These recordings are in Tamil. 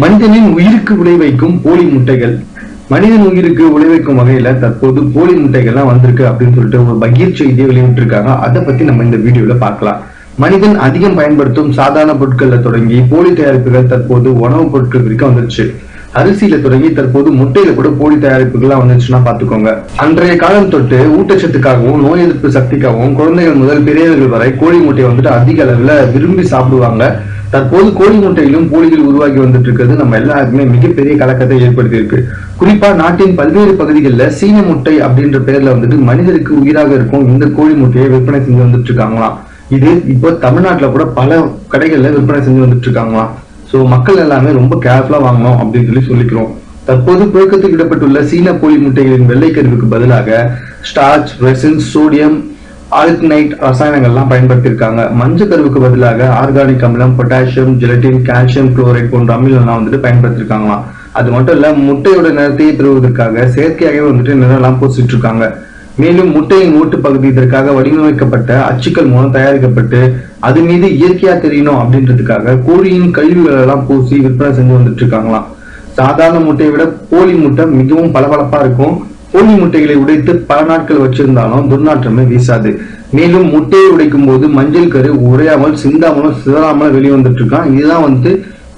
மனிதனின் உயிருக்கு விளைவைக்கும் போலி முட்டைகள். மனிதன் உயிருக்கு விளைவிக்கும் வகையில தற்போது போலி முட்டைகள்லாம் வந்திருக்கு அப்படின்னு சொல்லிட்டு ஒரு பகீர் செய்தியை வெளியிட்டிருக்காங்க. அதை பத்தி நம்ம இந்த வீடியோல பார்க்கலாம். மனிதன் அதிகம் பயன்படுத்தும் சாதாரண பொருட்கள்ல தொடங்கி போலி தயாரிப்புகள் தற்போது உணவுப் பொருட்கள் வரைக்கும் வந்துருச்சு. அரிசியில தொடங்கி தற்போது முட்டையில கூட போலி தயாரிப்புகள்லாம் வந்துச்சுன்னா பாத்துக்கோங்க அன்றைய காலம் தொட்டு ஊட்டச்சத்துக்காகவும் நோய் எதிர்ப்பு சக்திக்காகவும் குழந்தைகள் முதல் பெரியவர்கள் வரை கோழி முட்டையை வந்துட்டு அதிக அளவுல விரும்பி சாப்பிடுவாங்க. தற்போது கோழி முட்டையிலும் போலிகள் உருவாகி வந்துட்டு இருக்கிறது நம்ம எல்லாருக்குமே மிகப்பெரிய கலக்கத்தை ஏற்படுத்தி இருக்கு குறிப்பா நாட்டின் பல்வேறு பகுதிகளில் சீன முட்டை அப்படின்ற பேர்ல வந்துட்டு மனிதருக்கு உயிராக இருக்கும் இந்த கோழி முட்டையை விற்பனை செஞ்சு வந்துட்டு இருக்காங்களாம் இது இப்போ தமிழ்நாட்டில் கூட பல கடைகள்ல விற்பனை செஞ்சு வந்துட்டு இருக்காங்களாம் ஸோ மக்கள் எல்லாமே ரொம்ப கேர்ஃபுல்லா வாங்கணும் அப்படின்னு சொல்லி சொல்லிக்கிறோம். தற்போது புழக்கத்துக்கு இடப்பட்டுள்ள சீன கோழி முட்டைகளின் வெள்ளைக்கருவுக்கு பதிலாக ஸ்டார்ச் ரெசின் சோடியம் ஆல்கனைட் ரசாயனங்கள்லாம் பயன்படுத்தியிருக்காங்க. மஞ்சள் கருவுக்கு பதிலாக ஆர்கானிக் அமிலம் பொட்டாசியம் ஜெலட்டின் கால்சியம் குளோரைட் போன்ற அமிலம்லாம் வந்துட்டு பயன்படுத்தியிருக்காங்களாம். அது மட்டும் இல்ல முட்டையோட நிறத்தையே பெறுவதற்காக செயற்கையாகவே வந்துட்டு நிறம்லாம் பூசிட்டு இருக்காங்க மேலும் முட்டையின் ஓட்டு பகுதி இதற்காக வடிவமைக்கப்பட்ட அச்சுக்கள் மூலம் தயாரிக்கப்பட்டு அது மீது இயற்கையா தெரியணும் அப்படின்றதுக்காக கோழியின் கழிவுகள் எல்லாம் பூசி விற்பனை செஞ்சு வந்துட்டு இருக்காங்களாம் சாதாரண முட்டையை விட கோழி முட்டை மிகவும் பளபளப்பா இருக்கும். கோழி முட்டைகளை உடைத்து பல நாட்கள் வச்சிருந்தாலும் துர்நாற்றமே வீசாது. மேலும் முட்டையை உடைக்கும் போது மஞ்சள் கரு உடையாமல் சிந்தாமலும் சிதறாமலும் வெளிவந்துட்டு இருக்கான் இதுதான் வந்து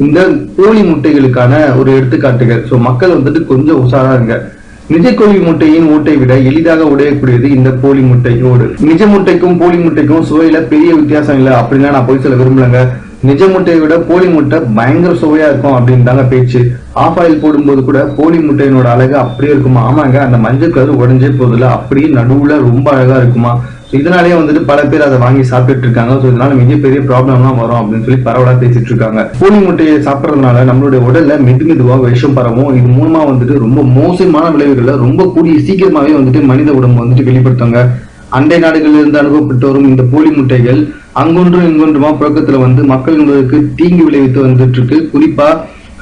இந்த கோழி முட்டைகளுக்கான ஒரு எடுத்துக்காட்டுகள். சோ மக்கள் வந்துட்டு கொஞ்சம் உஷாரா இருங்க. நிஜ கோழி முட்டையின் ஓட்டை விட எளிதாக உடையக்கூடியது இந்த கோழி முட்டை ஓடு நிஜ முட்டைக்கும் கோழி முட்டைக்கும் சுவையில பெரிய வித்தியாசம் இல்லை. அப்படின்னா நான் போய் சொல்ல விரும்பலங்க. நிஜ முட்டையை விட போலி முட்டை பயங்கர சுவையா இருக்கும் அப்படின்னு தாங்க பேச்சு. ஆஃப் ஆயில் போடும்போது கூட போலி முட்டையினோட அழகு அப்படியே இருக்குமா? ஆமாங்க அந்த மஞ்சள் கலர் உடஞ்சே போதில்ல அப்படியே நடுவுல ரொம்ப அழகா இருக்குமா? இதனாலேயே வந்துட்டு பல பேர் அதை வாங்கி சாப்பிட்டுட்டு இருக்காங்க. ஸோ இதனால மிகப்பெரிய ப்ராப்ளம்லாம் வரும் அப்படின்னு சொல்லி பரவலாக பேசிட்டு இருக்காங்க. கோழி முட்டையை சாப்பிட்றதுனால நம்மளுடைய உடல்ல மெது மெதுவாக விஷம் பரவும். இது மூலமா வந்துட்டு ரொம்ப மோசமான விளைவுகளை ரொம்ப கூடிய சீக்கிரமாவே வந்துட்டு மனித உடம்பு வந்துட்டு வெளிப்படுத்துங்க. அண்டை நாடுகளிலிருந்து அனுப்பப்பட்டு அனுபவப்பட்டு வரும் இந்த போலி முட்டைகள் அங்கொன்றும் இங்கொன்றுமா புழக்கத்துல வந்து மக்கள் உடலுக்கு தீங்கு விளைவித்து வந்துட்டு இருக்கு. குறிப்பா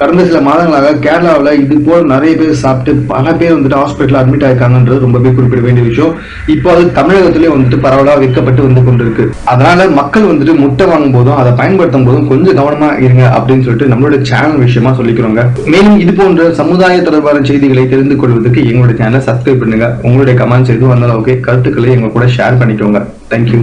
கடந்த சில மாதங்களாக கேரளாவில் இது போல் நிறைய பேர் சாப்பிட்டு பல பேர் வந்துட்டு ஹாஸ்பிட்டல் அட்மிட் ஆயிருக்காங்கன்றது ரொம்பவே குறிப்பிட வேண்டிய விஷயம். இப்போ அது தமிழகத்திலே வந்துட்டு பரவலாக விற்கப்பட்டு வந்து கொண்டிருக்கு. அதனால மக்கள் வந்துட்டு முட்டை வாங்கும் போதும் அதை பயன்படுத்தும் போதும் கொஞ்சம் கவனமா இருங்க அப்படின்னு சொல்லிட்டு நம்மளோட சேனல் விஷயமா சொல்லிக்கிறோங்க. மேலும் இது போன்ற சமுதாய தொடர்பான செய்திகளை தெரிந்து கொள்வதற்கு எங்களுடைய சேனலை சப்ஸ்கிரைப் பண்ணுங்க. உங்களுடைய கமெண்ட்ஸ் எதுவும் வந்தாலும் ஓகே கருத்துக்களை எங்க கூட ஷேர் பண்ணிக்கோங்க. தேங்க்யூ